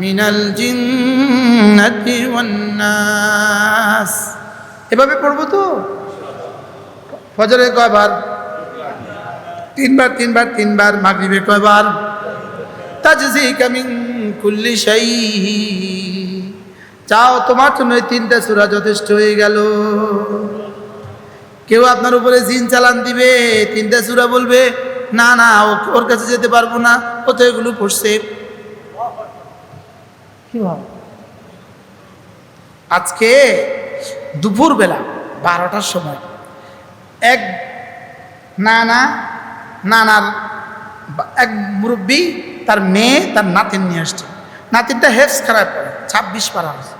من الجنة والناس এভাবে পড়বো তো ফজরে কয়বার তিনবার তিনবার তিনবার মাগরিবে কয়বার তাজজি কামিং কুল্লি শাই চাও তোমার জন্য এই তিনটা সূরা যথেষ্ট হয়ে গেল কেউ আপনার উপরে জিন চালান দিবে তিনটা সূরা বলবে না না ও- ওর কাছে যেতে পারবো না ও তো এগুলো পড়ছে কি ভাব আজকে দুপুরবেলা বারোটার সময় এক নানা, নানার এক মুরব্বী তার মেয়ে তার নাতিন নিয়ে আসছে। নাতিনটা হেফস খারাপ করে ছাব্বিশ পারা হয়েছে,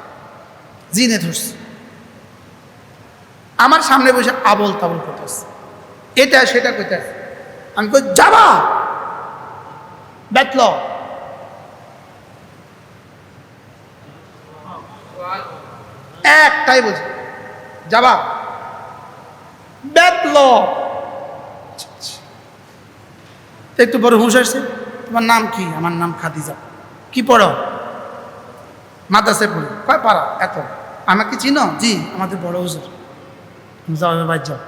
জিনে ধরছে। আমার সামনে বসে আবল তাবল করতেছে। এটা, সেটা কইতেছে। আমি কই, যাবা? বেতল। একটাই বলছি যাবা। বেতল একটু বড় হুঁশ আসছে। তোমার নাম কি? আমার নাম খাদিজা। কি পড়ো? মাদ্রাসায় পড়ি। কয় পারা? এত। আমাকে চিনো? জি, আমাদের বড় হুজুর। যাও যাও।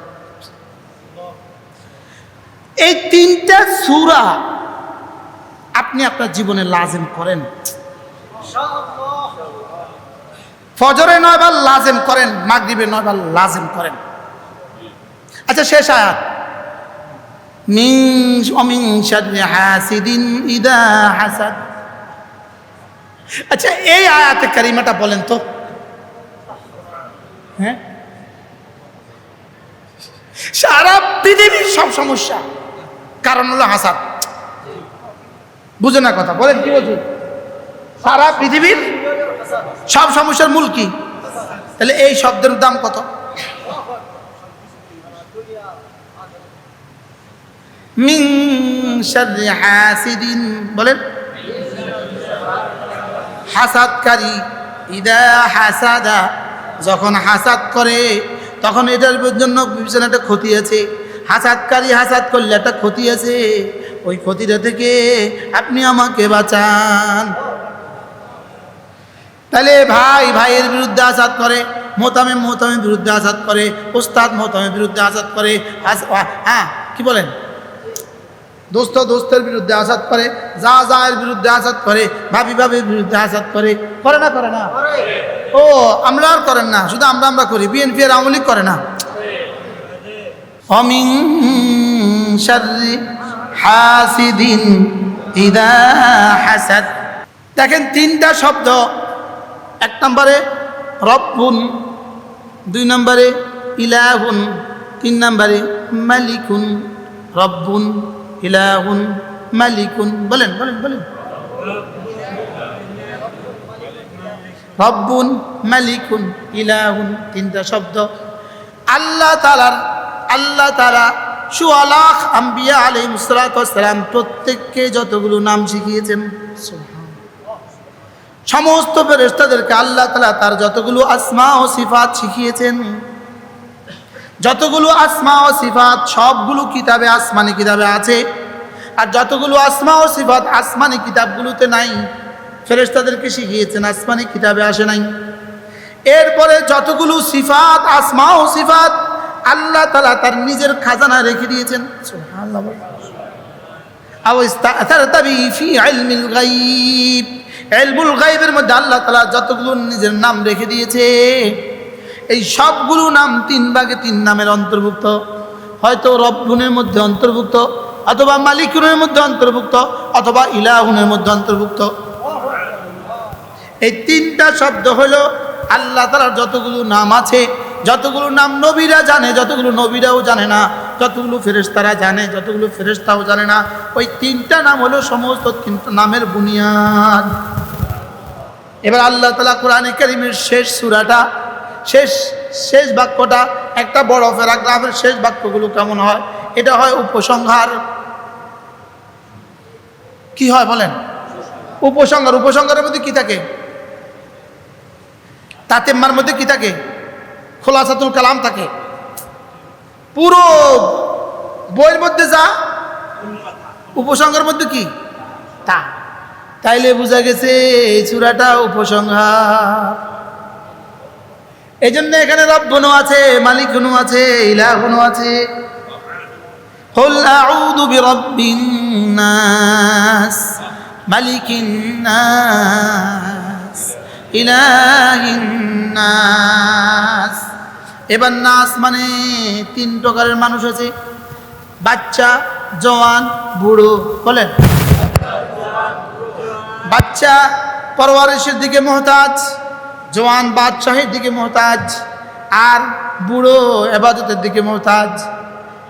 এই তিনটা সুরা আপনি আপনার জীবনে লাজেম করেন? ফজরে নয়বার লাজেম করেন, মাগরিবে নয়বার লাজেম করেন। আচ্ছা শেষ আয়াত। হাসাদ। আচ্ছা এই আয়াতে কারিমাটা বলেন তো। হ্যাঁ? সারা পৃথিবীর সব সমস্যা। কারণ হলো হাসাদ। বুঝে না কথা, বলেন কি বলছি? সারা পৃথিবীর সব সমস্যার মূল কি? তাহলে এই শব্দের দাম কত? বলেন। হাসাদকারী, ইদা হাসাদা, যখন হাসাদ করে, তখন এটার জন্য পিছনে একটা ক্ষতি আছে। হাসাদকারী হাসাদ করলে একটা ক্ষতি আছে। ওই ক্ষতিটা থেকে আপনি আমাকে বাঁচান। তাহলে ভাই, ভাইয়ের বিরুদ্ধে আসাদ করে মোতামে মোতামের বিরুদ্ধে আসাদ করে, ওস্তাদ মোতামের বিরুদ্ধে আসাদ করে হ্যাঁ কি বলেন? দোস্ত দোস্তের বিরুদ্ধে আসাদ করে, যা যায়ের বিরুদ্ধে আসাদ করে, ভাবি ভাবির বিরুদ্ধে আসাদ করে করে না করে না? ও, আমরা আর করেন না, শুধু আমরা আমরা করি, বিএনপি এর আওয়ামী করে না। অমিন হাসিদিন দেখেন তিনটা শব্দ এক নম্বরে রব্বুন, দুই নম্বরে ইলাহুন, তিন নম্বরে মালিকুন। রব্বুন, ইলাহুন, মালিকুন। বলেন বলেন বলেন। রব্বুন, মালিকুন, ইলাহুন তিনটা শব্দ। আল্লাহ তালার আল্লাহ তালা সুয়ালাখ আম্বিয়া আলী মুসলাতাম প্রত্যেককে যতগুলো নাম শিখিয়েছেন সমস্ত ফেরেস্তাদেরকে আল্লাহ তালা তার যতগুলো আসমা ও সিফাত শিখিয়েছেন, যতগুলো আসমা ও সিফাত সবগুলো কিতাবে আসমানি কিতাবে আছে, আর যতগুলো আসমা ও সিফাত আসমানি কিতাবগুলোতে নাই ফেরেস্তাদেরকে শিখিয়েছেন আসমানি কিতাবে আসে নাই। এরপরে যতগুলো সিফাত, আসমা ও সিফাত আল্লাহ তালা তার নিজের খাজানা রেখে দিয়েছেন। বলেন। আও গায়ব। ইলমুল গাইবের মধ্যে আল্লাহ তাআলা যতগুলো নিজের নাম রেখে দিয়েছে, এই সবগুলো নাম তিন ভাগে তিন নামের অন্তর্ভুক্ত। হয়তো রব্বুনের মধ্যে অন্তর্ভুক্ত, অথবা মালিকুনের মধ্যে অন্তর্ভুক্ত, অথবা ইলাহুনের মধ্যে অন্তর্ভুক্ত। এই তিনটা শব্দ হলো আল্লাহ তালার যতগুলো নাম আছে, যতগুলো নাম নবীরা জানে, যতগুলো নবীরাও জানে না যতগুলো ফেরেশতারা জানে, যতগুলো ফেরেশতাও জানে না, ওই তিনটা নাম হলো সমস্ত তিনটা নামের বুনিয়াদ। এবার আল্লাহ তালা কোরআনে কারিমের শেষ সুরাটা, শেষ শেষ বাক্যটা, একটা বড় প্যারাগ্রাফের শেষ বাক্যগুলো কেমন হয়? এটা হয় উপসংহার। কি হয় বলেন? উপসংহার। উপসংহারের মধ্যে কি থাকে? তাতেম্মার মধ্যে কি থাকে? খোলাসাতুল কালাম থাকে। পুরো বইয়ের মধ্যে যা উপসংহারের মধ্যে কি তা তাইলে বোঝা গেছে এই চূড়াটা উপসংহার এই জন্য এখানে রব্বনও আছে মালিকনও আছে ইলাহনও আছে قل أعوذ برب الناس ملك الناس إله الناس এবার নাস মানে তিন প্রকারের মানুষ আছে। বাচ্চা, জওয়ান, বুড়ো বলেন বাচ্চা পরওয়ারিশের দিকে মোহতাজ, জওয়ান বাদশাহের দিকে মোহতাজ, আর বুড়ো এবাদতের দিকে মোহতাজ।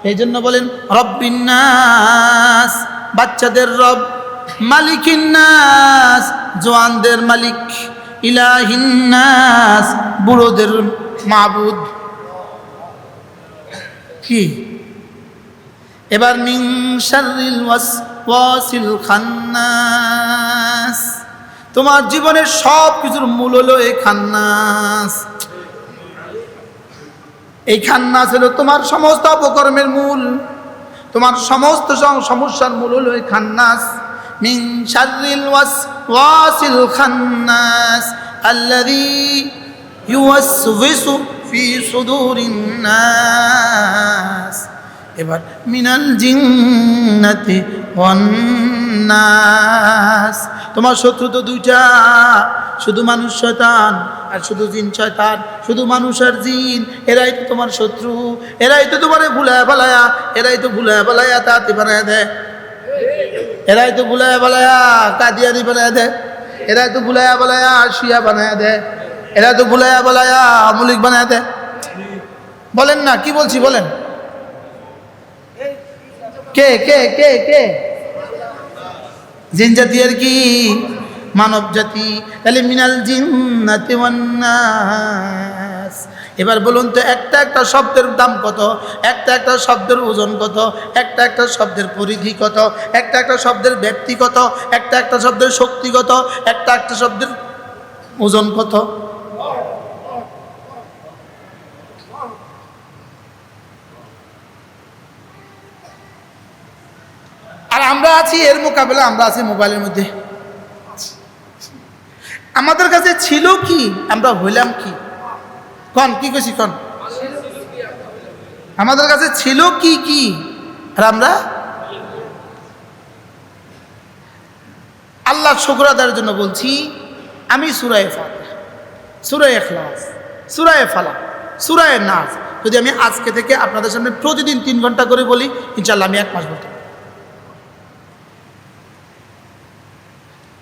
এই জন্য বলেন রব্বিন্নাস বাচ্চাদের রব মালিকিন্নাস জওয়ানদের মালিক ইলাহিন্নাস বুড়োদের মাবুদ। কি? এবার খান্নাস। তোমার জীবনের সব কিছুর মূল হলো এই খান্নাস। এই খান্নাস হলো তোমার সমস্ত অপকর্মের মূল। তোমার সমস্ত সমস্যার মূল হলো এই খান্নাস। মিং শাররিল ওয়াসওয়াসিল খান্নাস। আল্লাযী ইউওয়াসওয়িসু ফি নাস। এবার মিনাল জিন্নাতি ওয়ান নাস। তোমার শত্রু তো দুইটা, শুধু মানুষ শয়তান আর শুধু জিন শয়তান, শুধু মানুষ আর জিন, এরাই তো তোমার শত্রু, এরাই তো তোমার ভুলায় বালায়া এরাই তো ভুলায় বালায়া তাতে বানায় দেয়। এরাই তো ভুলায়া বালায়া কাদিয়ানি বানায় দেয়। এরাই তো ভুলায়া বালায়া শিয়া বানায় দেয়। এরা তো ভুলায়া বালায়া আমলিক বানায় দেয়। বলেন না, কি বলছি বলেন। কে কে কে কে? জিন জাতি আর কি? মানব জাতি। তাহলে মিনাল জিন্নাতি এবার বলুন তো, একটা একটা শব্দের দাম কত? একটা একটা শব্দের ওজন কত? একটা একটা শব্দের পরিধি কত? একটা একটা শব্দের ব্যক্তি কত? একটা একটা শব্দের শক্তি কত? একটা একটা শব্দের ওজন কত আর আমরা আছি, এর মোকাবেলা আমরা আছি মোবাইলের মধ্যে। আমাদের কাছে ছিল কি, আমরা হইলাম কি? কন, কি কইছি কন? আমাদের কাছে ছিল কি কি? আর আমরা? আল্লাহ শুক্র আদায়ের জন্য বলছি, আমি সুরায় ফাতে সুরায় এখলাস সুরায় ফালা সুরায় নাচ যদি আমি আজকে থেকে আপনাদের সামনে প্রতিদিন তিন ঘণ্টা করে বলি ইনশাল্লাহ আমি এক মাস বলতে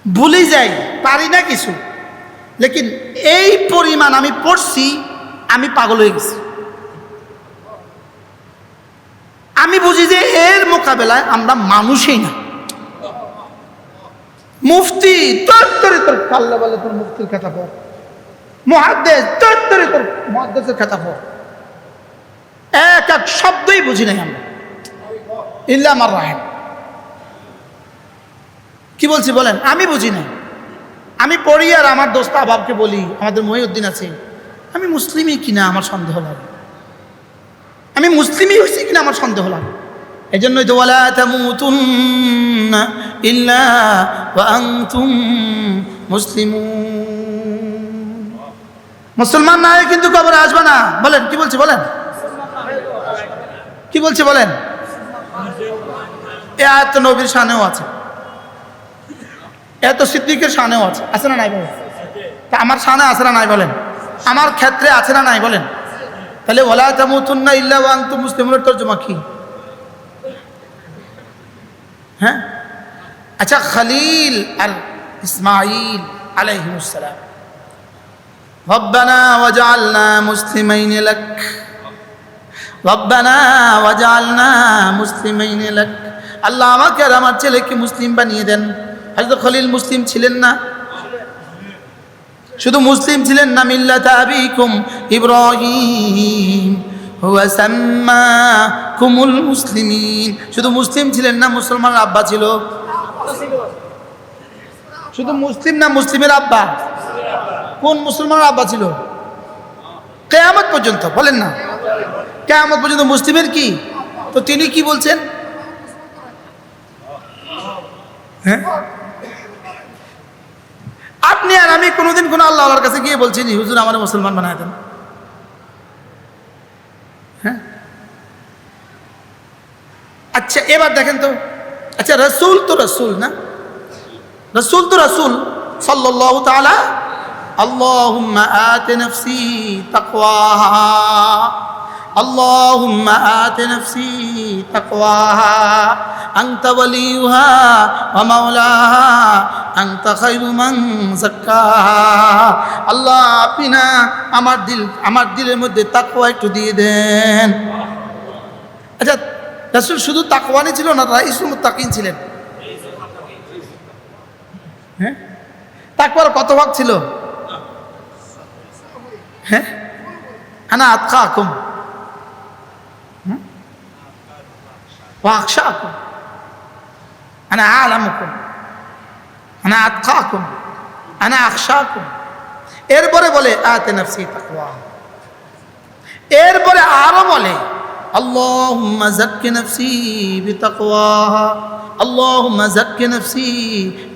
ভুলে যাই, পারি না কিছু। লেকিন এই পরিমাণ আমি পড়ছি, আমি পাগল হয়ে গেছি। আমি বুঝি যে এর মোকাবেলায় আমরা মানুষই না। মুফতি, তোর তোরে কাল্লা বলে তোর মুফতির কথা পড় মহাদ্দেশ, তোর তোরে তোর মহাদ্দেশের কথা পড় এক এক শব্দই বুঝি নাই আমরা। ইল্লা আমার রাহেন কি বলছি বলেন? আমি বুঝি না আমি পড়ি আর আমার দোস্ত আবাবকে বলি, আমাদের মহিউদ্দিন আছে। আমি মুসলিমই কিনা আমার সন্দেহ লাগে। আমি মুসলিমই হয়েছি কিনা আমার সন্দেহ লাগে। এই জন্যই তো আনতুম মুসলমান। না কিন্তু কবরে আসবে না। বলেন, কি বলছি বলেন? কি বলছি বলেন? এ নবীর শানেও আছে। এত সিদ্দিকের শানেও আছে আছে না নাই বলেন তা আমার শানে আছে না নাই বলেন আমার ক্ষেত্রে আছে না নাই বলেন তাহলে ওলা তামুতুন্না ইল্লা ওয়া আনতুম মুসলিমুনের তর্জমা কি হ্যাঁ আচ্ছা খালিল আর ইসমাইল আলাইহিমুসসালাম ربنا وجعلنا مسلمين لك রব্বানা ওয়াজআলনা মুসলিমাইন লাক আল্লাহ আমাকে আর আমার ছেলেকে মুসলিম বানিয়ে দেন হযরত খলিল মুসলিম ছিলেন না? শুধু মুসলিম ছিলেন না, মিল্লাত আবিকুম ইব্রাহিম। সাম্মাকুমুল মুসলিমিন। শুধু মুসলিম ছিলেন না, মুসলমানের আব্বা ছিল? শুধু মুসলিম না, মুসলিমের আব্বা? কোন মুসলমানের আব্বা ছিল? কেয়ামত পর্যন্ত, বলেন না। কেয়ামত পর্যন্ত মুসলিমের কি? তো তিনি কি বলছেন? হ্যাঁ? আপনি আর আমি কোনোদিন কোনো আল্লাহ আল্লাহর কাছে গিয়ে বলছি যে হুজুর, আমার মুসলমান বানায় দেন। হ্যাঁ? আচ্ছা এবার দেখেন তো। আচ্ছা রসুল তো রসুল না? রসুল তো রসুল। সাল্লাহ তালা আল্লাহ আতে اللهم آت نفسي تقواها أنت وليها ومولاها أنت خير من زكاها আল্লাহ আপনি না আমার দিল আমার দিলের মধ্যে তাকওয়া একটু দিয়ে দেন আচ্ছা রাসূল শুধু তাকওয়ানি ছিল না রাইসুল মুত্তাকিন ছিলেন হ্যাঁ তাকওয়ার কত ভাগ ছিল হ্যাঁ আনা আতকাকুম واخشاكم انا اعلمكم انا اتقاكم انا اخشاكم এরপরে বলে আতে নফসি তাকওয়া এরপরে আরো বলে اللهم زك نفسي بتقواها اللهم زك نفسي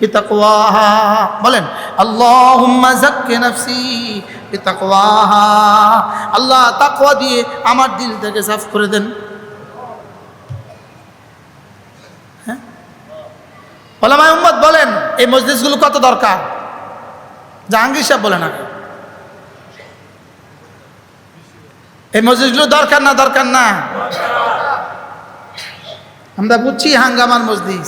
بتقواها বলেন اللهم زك نفسي بتقواها আল্লাহ তাকওয়া দিয়ে আমার দিলটাকে সাফ করে দেন ওলামায় উম্মদ বলেন, এই মসজিদগুলো কত দরকার? জাহাঙ্গীর সাহেব বলেন আগে। এই মসজিদগুলো দরকার না দরকার না? আমরা বুঝছি হাঙ্গামার মসজিদ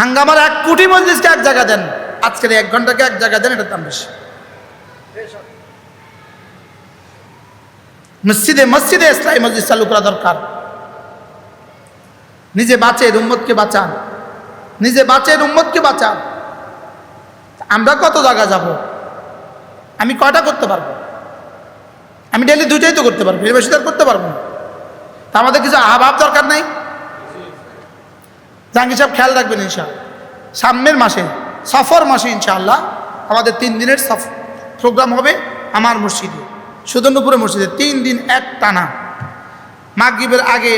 হাঙ্গামার এক কোটি মসজিদকে এক জায়গা দেন। আজকের এক ঘন্টাকে এক জায়গা দেন, এটার দাম বেশি। মসজিদে মসজিদে ইসলামী মসজিদ চালু করা দরকার। নিজে বাঁচে, উম্মতকে বাঁচান। নিজে বাঁচেন, উম্মতকে বাঁচান। আমরা কত জায়গা যাব? আমি কয়টা করতে পারব? আমি ডেলি দুইটাই তো করতে পারব বেশি তো আর করতে পারব না। তা আমাদের কিছু আভাব দরকার নাই? জাহাঙ্গীর সাহেব, খেয়াল রাখবেন ইনশা সামনের মাসে, সফর মাসে ইনশাআল্লাহ আমাদের তিন দিনের সফ, প্রোগ্রাম হবে আমার মসজিদে সুদর্ণপুরে মসজিদে, তিন দিন এক টানা মাগরীবের আগে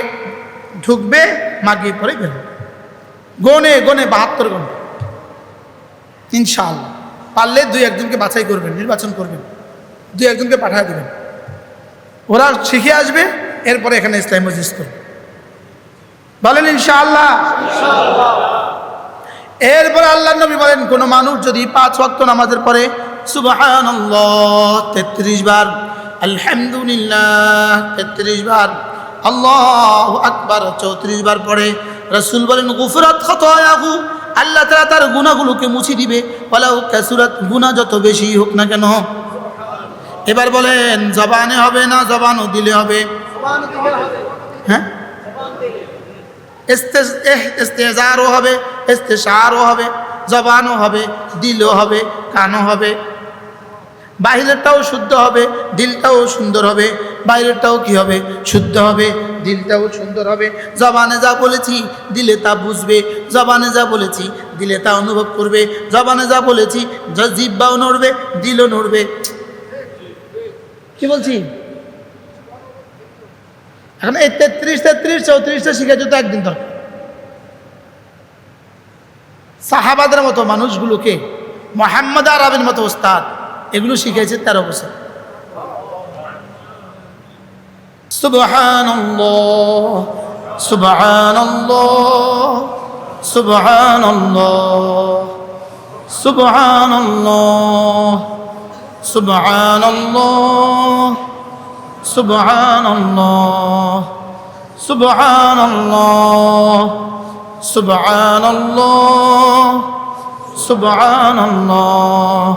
ঢুকবে, মাগরীব পরে বেরোবে। গনে গনে, বাহাত্তর ঘণ্টা ইনশাআল্লাহ। পারলে দুই একজনকে বাছাই করবেন, নির্বাচন করবেন। দুই একজনকে পাঠিয়ে দেবেন। ওরা শিখে আসবে, এরপরে এখানে ইসলাম মসজিদ করবে। বলেন ইনশাআল্লাহ। এরপরে আল্লাহ নবী বলেন, কোন মানুষ যদি পাঁচ ওয়াক্ত নামাজের পরে তেত্রিশ বার, আলহামদুলিল্লাহ তেত্রিশ বার, আল্লাহ আকবার চৌত্রিশ বার পরে রসুল বলেন, গুফরাত খতয়াহু। আল্লাহ তাআলা তার গুনাহগুলোকে মুছে দিবে। বলাও কাসুরাত, গুনাহ যত বেশি হোক না কেন। এবার বলেন, জবানে হবে না জবানও দিলে হবে? হ্যাঁ? ইস্তেজারও হবে, ইস্তেশারও হবে, জবানও হবে, দিলও হবে, কানও হবে। বাহিরেরটাও শুদ্ধ হবে, দিলটাও সুন্দর হবে। বাইরেরটাও কি হবে? শুদ্ধ হবে, দিলটাও সুন্দর হবে। জবানে যা বলেছি, দিলে তা বুঝবে। জবানে যা বলেছি, দিলে তা অনুভব করবে। জবানে যা বলেছি জিব্বাও নড়বে, দিলও নড়বে। কি বলছি? এখন এই তেত্রিশ তেত্রিশ, চৌত্রিশটা শিখেছে তো একদিন দরকার। সাহাবাদের মতো মানুষগুলোকে, মোহাম্মদ আরবের মতো ওস্তাদ এগুলো শিখাইছে سبحان الله سبحان الله سبحان الله سبحان الله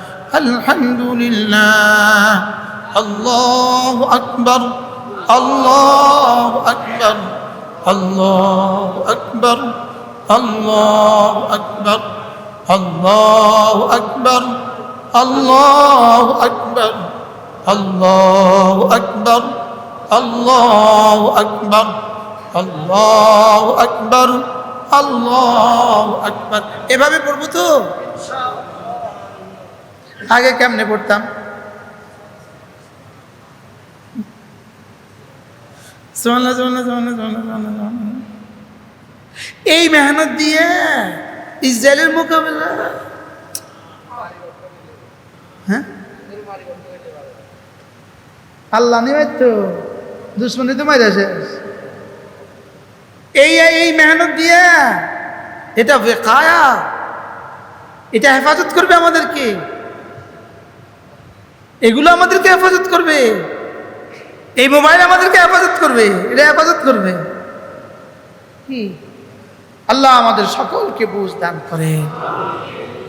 الحمد لله الله أكبر الله أكبر الله أكبر الله أكبر الله أكبر الله أكبر الله أكبر الله أكبر الله أكبر الله أكبر এভাবে পড়বো তো আগে কেমনে পড়তাম? এই মেহনত দিয়ে ইসরায়েলের মোকাবেলা? হ্যাঁ? আল্লাহ নিবে তো দুশ্মনী তো মাইরা শেষ। এই এই মেহনত দিয়ে এটা বেকায়া এটা হেফাজত করবে আমাদেরকে। এগুলো আমাদেরকে হেফাজত করবে। এই মোবাইল আমাদেরকে হেফাজত করবে, এটা হেফাজত করবে। কি? আল্লাহ আমাদের সকলকে বুঝ দান করে।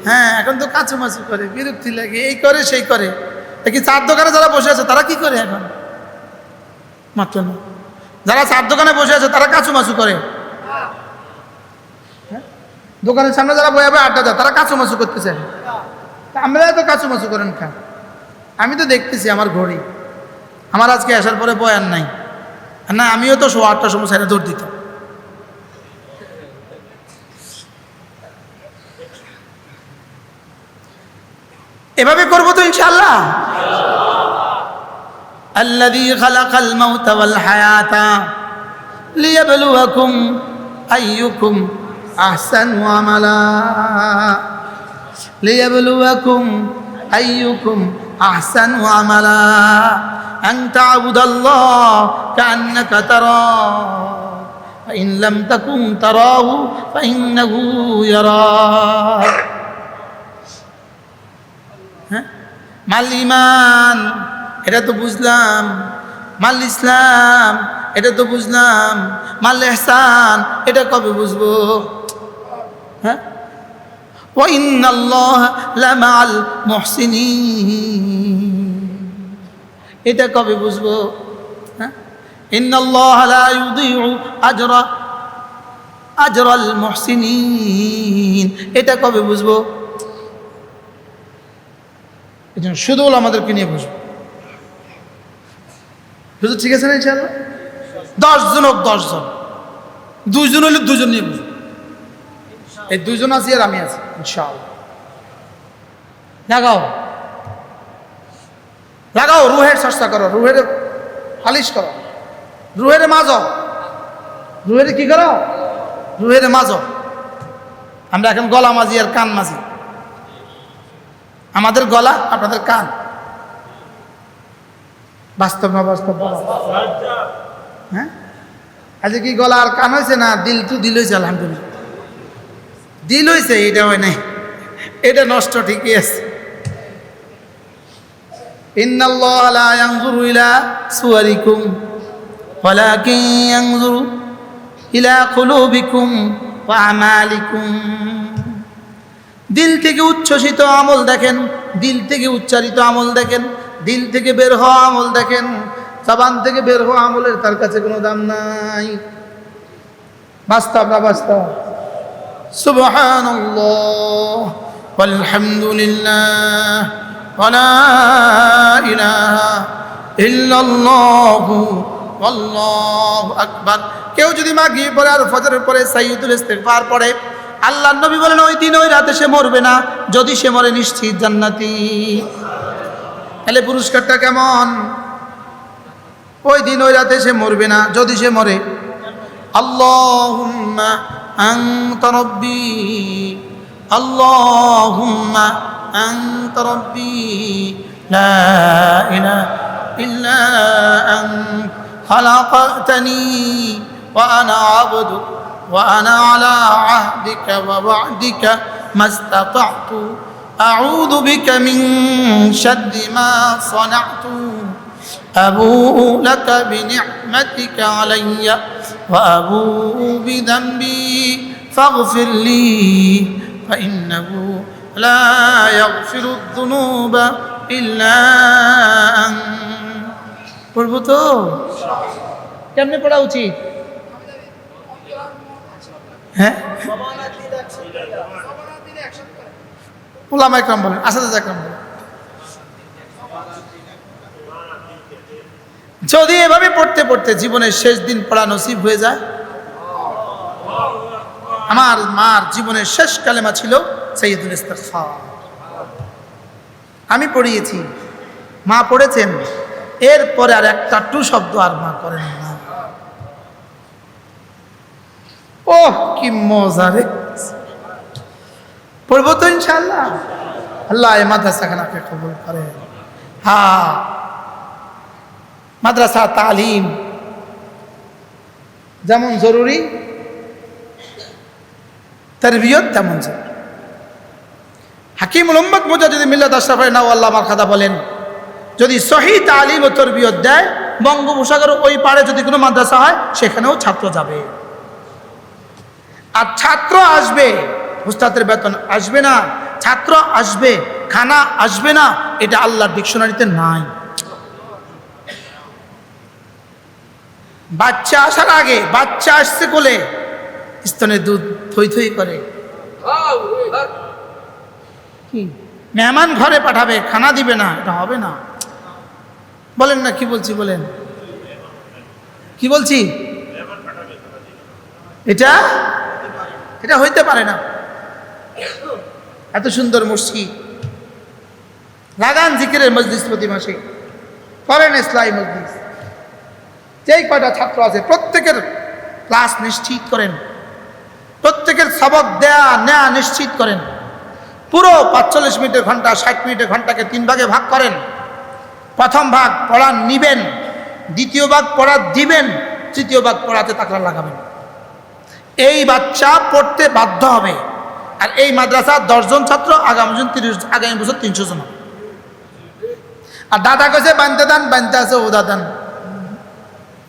হ্যাঁ এখন তো কাছুমাছু করে, বিরক্তি লাগে, এই করে, সেই করে। দেখি চার দোকানে যারা বসে আছে, তারা কি করে এখন? মাত্র না। যারা চার দোকানে বসে আছে, তারা কাছুমাছু করে। হ্যাঁ? দোকানের সামনে যারা বয়ে বয়ে আড্ডা দেয়, তারা কাছুমাছু করতেছে। আমরা তো কাছুমাছু করেন খা আমি তো দেখতেছি আমার ঘড়ি আমার আজকে আসার পরে বয়ান নাই আর না আমিও তো শো আটটার সময় সাইডে দৌড় দিতাম এভাবে করবো তো ইনশাল্লাহ الذي خلق الموت والحياة ليبلوكم أيكم أحسن عملا ليبلوكم أيكم أحسن عملا أن تعبد الله كأنك تراه فإن لم تكن تراه فإنه يراك হ্যাঁ মাল ইমান এটা তো বুঝলাম মাল ইসলাম এটা তো বুঝলাম মাল এহসান এটা কবে বুঝবো হ্যাঁ وإن الله لمع المحسنين এটা কবে বুঝবো হ্যাঁ إن الله لا يضيع أجر أجر المحسنين এটা কবে বুঝবো এই জন্য শুধু হলো আমাদেরকে নিয়ে বুঝবো বুঝো ঠিক আছে না ইনশাল্লাহ দশজন হোক দশজন দুইজন হলে দুজন নিয়ে বুঝবো এই দুইজন আছি আর আমি আছি, ইনশাআল্লাহ। লাগাও। লাগাও, রুহের চর্চা করো, রুহের ফালিশ করো। রুহের মাজ। রুহের কি করো? রুহের মাজ। আমরা এখন গলা মাজি আর কান মাঝি আমাদের গলা, আপনাদের কান। বাস্তব না বাস্তব? হ্যাঁ? আজকে কি গলা আর কান হয়েছে না দিল তো দিল হয়েছে, আলহামদুলিল্লাহ। দিল হয়েছে এটা হয় নাই। এটা নষ্ট ঠিকই আছে। দিল থেকে উচ্ছ্বসিত আমল দেখেন, দিল থেকে উচ্চারিত আমল দেখেন, দিল থেকে বের হওয়া আমল দেখেন, জবান থেকে বের হওয়া আমলের তার কাছে কোনো দাম নাই। বাস্তব না বাস্তব? سبحان الله والحمد لله ولا إله إلا الله والله أكبر কেউ যদি মাগিয়ে পড়ে আর ফজরের পরে সাইয়দুল ইস্তেগফার পড়ে আল্লাহ নবী বলেন ওই দিন ওই রাতে সে মরবে না যদি সে মরে নিশ্চিত জান্নাতি তাহলে পুরস্কারটা কেমন ওই দিন ওই রাতে সে মরবে না যদি সে মরে আল্লাহুম্মা أنت ربي. اللهم أنت ربي. لا إله إلا أنت. خلقتني وأنا عبدك وأنا على عهدك ووعدك ما استطعت. أعوذ بك من شد ما صنعت. أبوء لك بنعمتك علي وأبوء بذنبي فاغفر لي فإنه لا يغفر الذنوب إلا أنت পড়বো তো কেমনে পড়া উচিত হ্যাঁ ওলামা একরাম বলেন আসাদ একরাম বলেন যদি এভাবে পড়তে পড়তে জীবনের শেষ দিন পড়া নসিব হয়ে যায়? আমার মার জীবনের শেষ কালেমা ছিল সৈয়দুল ইস্তেগফার। আমি পড়িয়েছি। মা পড়েছেন। এরপরে আর একটা টু শব্দ আর মা করেন না। ও কি মজা রে। পড়ব তো ইনশাল্লাহ আল্লাহ এই মাদ্রাসাখানাকে কবুল করে হ্যাঁ। মাদ্রাসা, তালিম। যেমন জরুরি, তারবিয়ত তেমন জরুরি। হাকিম উম্মদ মুজাহিদ মিল্লাত আশরাফ নাও, আল্লাহ আমার খাদা বলেন, যদি সহি তালিম ও তরবিয়ত দেয়, বঙ্গোপসাগর ওই পারে যদি কোনো মাদ্রাসা হয়, সেখানেও ছাত্র যাবে। আর ছাত্র আসবে, উস্তাদের বেতন আসবে না, ছাত্র আসবে, খানা আসবে না, এটা আল্লাহর ডিকশনারিতে নাই। বাচ্চা আসার আগে, বাচ্চা আসছে কোলে, স্তনে দুধ থই থই করে। কি? মেহমান ঘরে পাঠাবে, খানা দিবে না, এটা হবে না। বলেন না, কি বলছি, বলেন। কি বলছি? এটা? এটা হইতে পারে না। এত সুন্দর মসজিদ। লাগান জিকিরের মসজিদ প্রতি মাসে। করেন ইসলাই মসজিদ যেই কয়টা ছাত্র আছে, প্রত্যেকের ক্লাস নিশ্চিত করেন। প্রত্যেকের সবক দেয়া, নেয়া নিশ্চিত করেন। পুরো পাঁচচল্লিশ মিনিটের ঘণ্টা, ষাট মিনিটের ঘন্টাকে তিন ভাগে ভাগ করেন। প্রথম ভাগ পড়া নিবেন, দ্বিতীয় ভাগ পড়া দিবেন, তৃতীয় ভাগ পড়াতে তাকড়া লাগাবেন। এই বাচ্চা পড়তে বাধ্য হবে। আর এই মাদ্রাসা দশজন ছাত্র, আগামী জন তিরিশ, আগামী বছর তিনশো জন আর দাদা কাছে বানতে দেন বানতে আছে ও দাদান